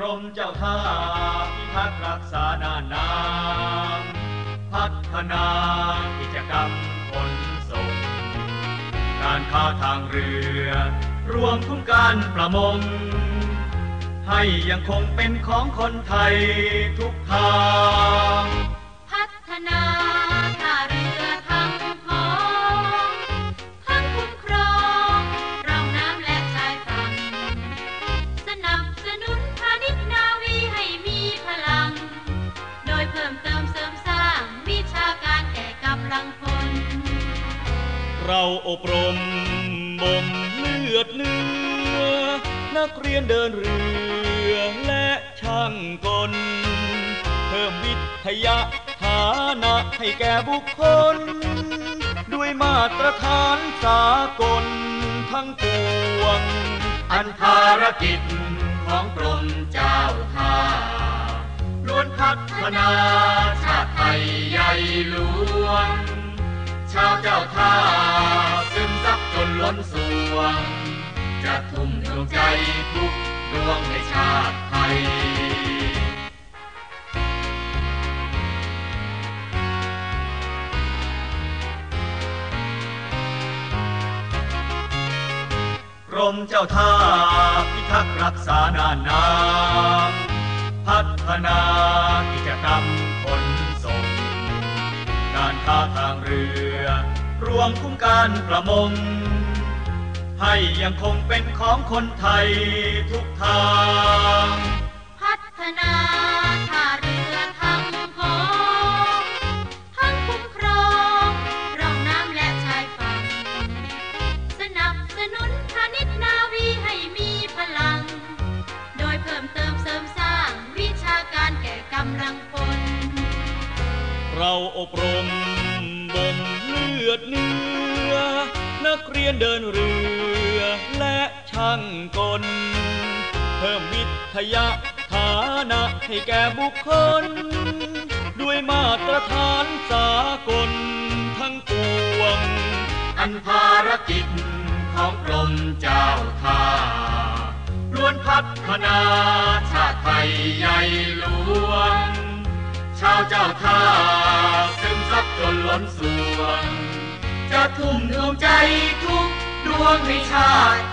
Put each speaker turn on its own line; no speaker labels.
รมเจ้าท่าพิทักษ์รักษานานน้ำพัฒนากิจกรรมขนส่ง การค้าทางเรือ รวมทุกการประมง ให้ยังคงเป็นของคนไทยทุก
เรา
อบรมบ่มเลือดเนื้อ นักเรียนเดินเรือและช่างกล เพิ่มวิทยาฐานะให้แก่บุคคล ด้วยมาตรฐานสากลทั้งปวง อันภารกิจของกรมเจ้าท่าล้วนพัฒนาชาติไทยใหญ่หลวง ชาวเจ้าท่า ล้นสวง จะทุ่มดวงใจทุกดวงให้ชาติไทย กรมเจ้าท่าพิทักษ์รักษานานน้ำพัฒนากิจกรรมขนส่ง การค้าทางเรือ รวมคุ้มการประมง ให้ยังคงเป็นของคนไทยทุกทาง
พัฒนาท่าเรือทั้งของทั้งคุ้มครองร่องน้ำและชายฝั่งสนับสนุนพาณิชย์นาวีให้มีพลัง โดยเพิ่มเติมเสริมสร้างวิชาการแก่กำลังพล
เราอบรมบ่มเลือดเนื้อ นักเรียนเดินเรือ และช่างกล เพิ่มวิทยาฐานะให้แก่บุคคล ด้วยมาตรฐานสากลทั้งปวง อันภารกิจของกรมเจ้าท่าล้วนพัฒนาชาติไทยใหญ่หลวง ชาวเจ้าท่าซึมซับจนล้นสวงจะ ทุ่มดวงใจทุกดวงให้ชาติ